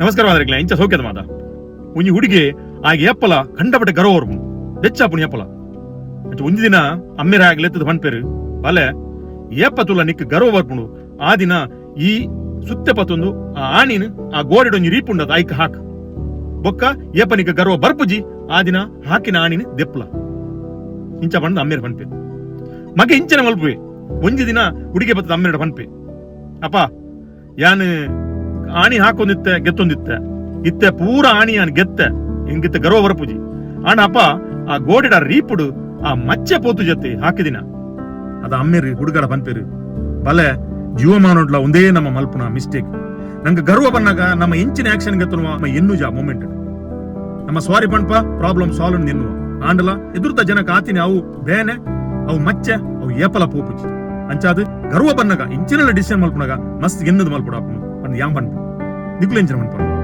ಮಾದ್ರಿಕ್ಲ ಇಂಚ ಸೌಖ್ಯದ ಮಾತ ಒಂಜಿ ಹುಡುಗಿ ಆಗ ಎಪ್ಪಲ, ಕಂಡಪಟ್ಟೆ ಗರ್ವ ಹೊರಪು ಬೆಚ್ಚಾಪುಣಿ ಎಪ್ಪಲ. ಅಂಚ ಒಂಜಿ ದಿನ ಅಮ್ಮೆರ ಆಗ ಲೆತ್ತದ ಪನ್ಪೇರು ಬಲೆ ಏಪ ತುಲ ನಿಕ್ ಗರ್ವ ಬರ್ಪುಂಡು ಆ ದಿನ ಈ ಸುತ್ತೆ ಪತ್ತೊಂದು ಆ ಆಣಿನ, ಆ ಗೋಡೆಡೊಂಜಿ ರೀಪುಂಡದ ಐಕ್ ಹಾಕ್. ಬೊಕ್ಕ ಏಪನಿಕ ಗರ್ವ ಬರ್ಪುಜಿ, ಆ ದಿನ ಹಾಕಿನ ಆಣಿನ ದೆಪ್ಪಲ. ಇಂಚ ಬಂದು ಅಮ್ಮೇರ ಪನ್ಪೆ ಮಗ ಇಂಚನ ಮಲ್ಪುವೆ. ಒಂಜಿ ದಿನ ಹುಡುಗಿ ಬತ್ತದ ಅಮ್ಮೆರಡ ಪನ್ಪೆ ಅಪ್ಪ, ಯಾನ್ ಆಣಿ ಹಾಕೊಂದಿತ್ತೆ ಗೆತ್ತೊಂದಿತ್ತೆ. ಇತ್ತೆ ಪೂರ ಆಣಿ ಅನ್ ಗೆತ್ತೆ. ಹಿಂಗಿತ್ತೆ ಗರ್ವ ಬರಪುಜಿ ಆಣ ಅಪ್ಪ ಆ ಗೋಡೆಡ ರೀಪುಡು, ಆ ಮಚ್ಚೆ ಪೋತು ಜೊತೆ ಹಾಕಿದಿನ. ಅದ ಅಮ್ಮೇರಿ ಹುಡುಗಡ ಬಂತೀರಿ. ಬಲೆ, ಜೀವಮಾನೋಡ್ಲ ಒಂದೇ ನಮ್ಮ ಮಲ್ಪುನ ಮಿಸ್ಟೇಕ್. ನಂಗೆ ಗರ್ವ ಬಂದಾಗ ನಮ್ಮ ಇಂಚಿನ ಆಕ್ಷನ್ ಗೆತ್ತುವ ಜಾ ಮೂಮೆಂಟ್. ನಮ್ಮ ಸ್ವಾರಿ ಪಣ್ಪ, ಪ್ರಾಬ್ಲಮ್ ಸಾಲ್ವ್ ನಿನ್ನು ಆಂಡಲ ಎದುರ್ತ ಜನಕ್ಕೆ ಆತಿನಿ ಅವು ಬೇನೆ, ಅವು ಮಚ್ಚೆ, ಅವು ಏಪಲ ಪೋಪುಜಿ. ಅಂಚಾದ ಗರ್ವ ಬನ್ನಗ ಇಂಚಿನ ಡಿಸಿಷನ್ ಮಲ್ಪುನಾಗ ಮಸ್ತ್ ಎನ್ನದು ಮಲ್ಪುಡ ಪಂದ್ ಯಾಂ దిక్కులేంచడం అనుకోండి.